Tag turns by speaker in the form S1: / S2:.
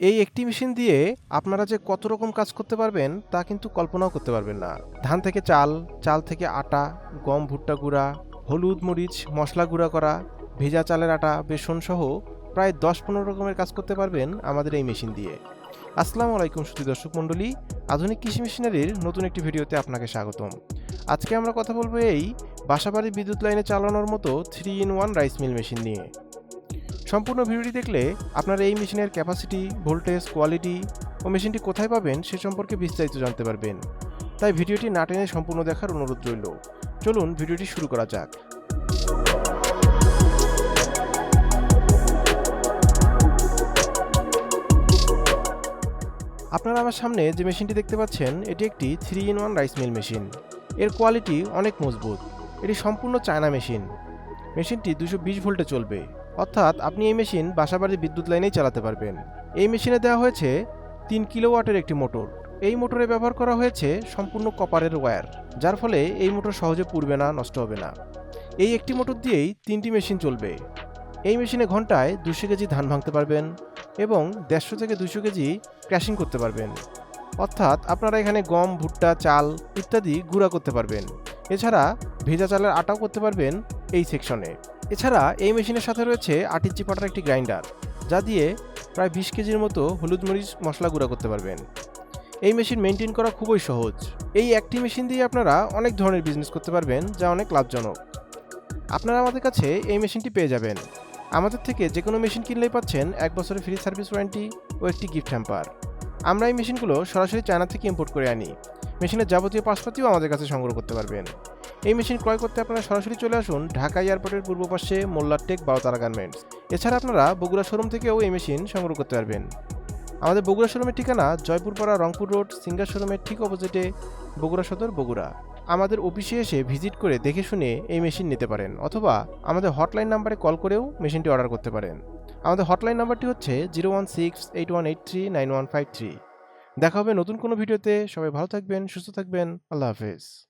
S1: এই একটি মেশিন দিয়ে আপনারা যে কত রকম কাজ করতে পারবেন, তা কিন্তু কল্পনাও করতে পারবেন না। ধান থেকে চাল চাল থেকে আটা, গম, ভুট্টা গুঁড়া, হলুদ, মরিচ, মশলা গুঁড়া করা, ভেজা চালের আটা, বেসন সহ প্রায় দশ পনেরো রকমের কাজ করতে পারবেন আমাদের এই মেশিন দিয়ে। আসসালামু আলাইকুম সুধী দর্শক মণ্ডলী, আধুনিক কৃষি মেশিনারির নতুন একটি ভিডিওতে আপনাকে স্বাগতম। আজকে আমরা কথা বলব এই বাসাবাড়ি বিদ্যুৎ লাইনে চালানোর মতো three in one rice mill machine নিয়ে। সম্পূর্ণ ভিডিওটি দেখলে আপনারা এই মেশিনের ক্যাপাসিটি ভোল্টেজ কোয়ালিটি ও মেশিনটি কোথায় পাবেন সে সম্পর্কে বিস্তারিত জানতে পারবেন। তাই ভিডিওটি না টেনে সম্পূর্ণ দেখার অনুরোধ রইল। চলুন ভিডিওটি শুরু করা যাক। আপনারা আমার সামনে যে মেশিনটি দেখতে পাচ্ছেন, এটি একটি three in one rice mill machine এর কোয়ালিটি অনেক মজবুত। এটি সম্পূর্ণ চায়না মেশিন মেশিনটি দুশো বিশ ভোল্টে চলবে। অর্থাৎ আপনি এই মেশিন বাসাবাড়ির বিদ্যুৎ লাইনেই চালাতে পারবেন। এই মেশিনে দেওয়া হয়েছে তিন কিলোওয়াটের একটি মোটর। এই মোটরে ব্যবহার করা হয়েছে সম্পূর্ণ কপারের ওয়্যার, যার ফলে এই মোটর সহজে পুড়বে না, নষ্ট হবে না। এই একটি মোটর দিয়েই তিনটি মেশিন চলবে। এই মেশিনে ঘন্টায় দুশো কেজি ধান ভাঙতে পারবেন এবং দেড়শো থেকে দুশো কেজি ক্র্যাশিং করতে পারবেন। অর্থাৎ আপনারা এখানে গম, ভুট্টা, চাল ইত্যাদি গুঁড়া করতে পারবেন। এছাড়া ভেজা চালের আটাও করতে পারবেন এই সেকশনে। এছাড়া এই মেশিনের সাথে রয়েছে আটির চিপাটার একটি গ্রাইন্ডার, যা দিয়ে প্রায় বিশ কেজির মতো হলুদ মরিচ মশলা গুঁড়া করতে পারবেন। এই মেশিন মেনটেন করা খুবই সহজ। এই একটি মেশিন দিয়ে আপনারা অনেক ধরনের বিজনেস করতে পারবেন, যা অনেক লাভজনক। আপনারা আমাদের কাছে এই মেশিনটি পেয়ে যাবেন। আমাদের থেকে যে কোনো মেশিন কিনলেই পাচ্ছেন এক বছরের ফ্রি সার্ভিস ওয়ারেন্টি ও একটি গিফট হ্যাম্পার। আমরা এই মেশিনগুলো সরাসরি চায়না থেকে ইম্পোর্ট করে আনি। মেশিনের যাবতীয় পাশপাতিও আমাদের কাছে সংগ্রহ করতে পারবেন। এই মেশিন ক্রয় করতে আপনারা সরাসরি চলে আসুন ঢাকা এয়ারপোর্টের পূর্ব পাশে মোল্লারটেক বাউতারা গার্মেন্টস। এছাড়া আপনারা বগুড়া শোরুম থেকেও এই মেশিন সংগ্রহ করতে পারবেন। আমাদের বগুড়া শোরুমের ঠিকানা জয়পুরপাড়া, রংপুর রোড, সিঙ্গার শোরুমের ঠিক অপোজিটে বগুড়া সদর, বগুড়া। আমাদের অফিসে এসে ভিজিট করে দেখে শুনে এই মেশিন নিতে পারেন অথবা আমাদের হটলাইন নাম্বারে কল করেও মেশিনটি অর্ডার করতে পারেন। আমাদের হটলাইন নাম্বারটি হচ্ছে zero one six eight one eight three nine one five three. দেখা হবে নতুন কোনো ভিডিওতে। সবাই ভালো থাকবেন, সুস্থ থাকবেন। আল্লাহ হাফেজ।